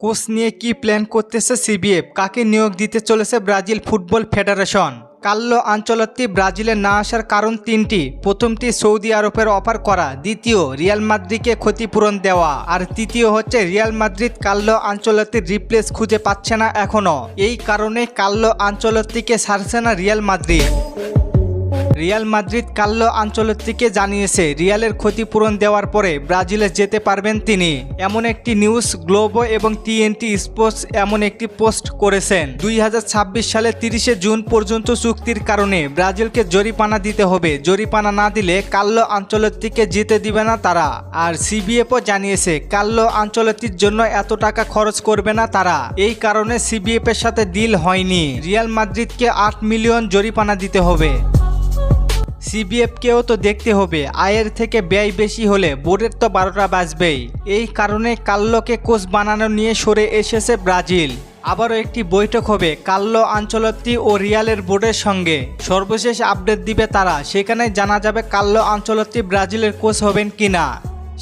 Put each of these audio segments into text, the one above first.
Coach নিয়ে কি plan করতেছে সিবিএফ? কাকে নিয়োগ দিতে চলেছে Brazil football federation? Carlo Ancelotti ব্রাজিলে না আসার কারণ তিনটি। প্রথমটি সৌদি আরবের অফার করা, দ্বিতীয় রিয়াল মাদ্রিদকে ক্ষতিপূরণ দেওয়া, আর তৃতীয় হচ্ছে রিয়াল মাদ্রিদ কাল্লো আঞ্চলত্তির রিপ্লেস খুঁজে পাচ্ছে না এখনও এই কারণে কাল্লো আঞ্চলত্তিকে ছাড়ছে না Real Madrid. Real Madrid Carlo আঞ্চলত্তিকে জানিয়েছে, রিয়ালের ক্ষতিপূরণ দেওয়ার পরে ব্রাজিলে যেতে পারবেন তিনি। এমন একটি নিউজ গ্লোবো এবং টিএনটি স্পোর্টস এমন একটি পোস্ট করেছেন। দুই সালে তিরিশে জুন পর্যন্ত চুক্তির কারণে ব্রাজিলকে জরিপানা দিতে হবে। জরিপানা না দিলে কাল্লো আঞ্চলত্তিকে যেতে দিবে না তারা। আর সিবিএফও জানিয়েছে, কাল্লো আঞ্চলত্তির জন্য এত টাকা খরচ করবে না তারা। এই কারণে সিবিএফ এর সাথে ডিল হয়নি। রিয়াল মাদ্রিদকে আট মিলিয়ন জরিপানা দিতে হবে। সিবিএফকেও তো দেখতে হবে, আয়ের থেকে ব্যয় বেশি হলে বোর্ডের তো বারোটা বাজবেই। এই কারণে কাল্লোকে কোচ বানানো নিয়ে সরে এসেছে ব্রাজিল। আবারও একটি বৈঠক হবে কাল্লো, আঞ্চলত্তি ও রিয়ালের বোর্ডের সঙ্গে। সর্বশেষ আপডেট দিবে তারা, সেখানে জানা যাবে কাল্লো, আঞ্চলত্তি ব্রাজিলের কোচ হবেন কিনা।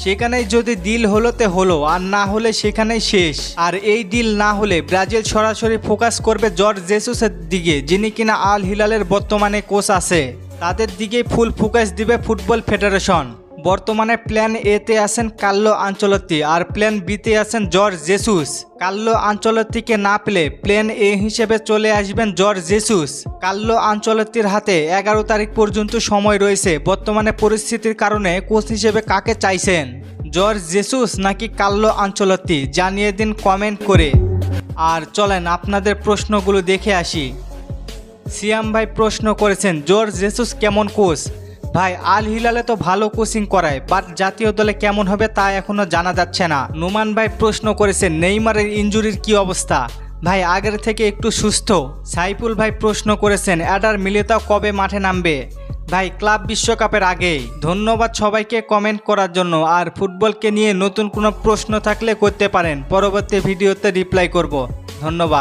সেখানেই যদি ডিল হলো তে হলো, আর না হলে সেখানেই শেষ। আর এই ডিল না হলে ব্রাজিল সরাসরি ফোকাস করবে জর্জ জেসুসের দিকে, যিনি কিনা আল হিলালের বর্তমানে কোচ আছে। তাদের দিকেই ফুল ফোকাস দিবে ফুটবল ফেডারেশন। বর্তমানে প্ল্যান এতে আছেন কাল্লো আঞ্চলত্তি আর প্ল্যান বিতে আছেন জর্জ জেসুস। কাল্লো আঞ্চলত্তিকে না পেলে প্ল্যান এ হিসেবে চলে আসবেন জর্জ জেসুস। কাল্লো আঞ্চলত্তির হাতে এগারো তারিখ পর্যন্ত সময় রয়েছে। বর্তমানে পরিস্থিতির কারণে কোচ হিসেবে কাকে চাইছেন? জর্জ জেসুস নাকি কাল্লো আঞ্চলত্তি? জানিয়ে দিন কমেন্ট করে। আর চলেন আপনাদের প্রশ্নগুলো দেখে আসি। সিয়াম ভাই প্রশ্ন করেছেন জর্জ জেসুস কেমন কোচ? ভাই, আল হিলালে তো ভালো কোচিং করায়, বাট জাতীয় দলে কেমন হবে তা এখনও জানা যাচ্ছে না। নোমান ভাই প্রশ্ন করেছেন, নেইমারের ইঞ্জুরির কি অবস্থা? ভাই, আগের থেকে একটু সুস্থ। সাইফুল ভাই প্রশ্ন করেছেন, অ্যাডার মিলিতাও কবে মাঠে নামবে? ভাই, ক্লাব বিশ্বকাপের আগেই ধন্যবাদ সবাইকে কমেন্ট করার জন্য, আর ফুটবলকে নিয়ে নতুন কোনো প্রশ্ন থাকলে করতে পারেন। পরবর্তী ভিডিওতে রিপ্লাই করব। ধন্যবাদ।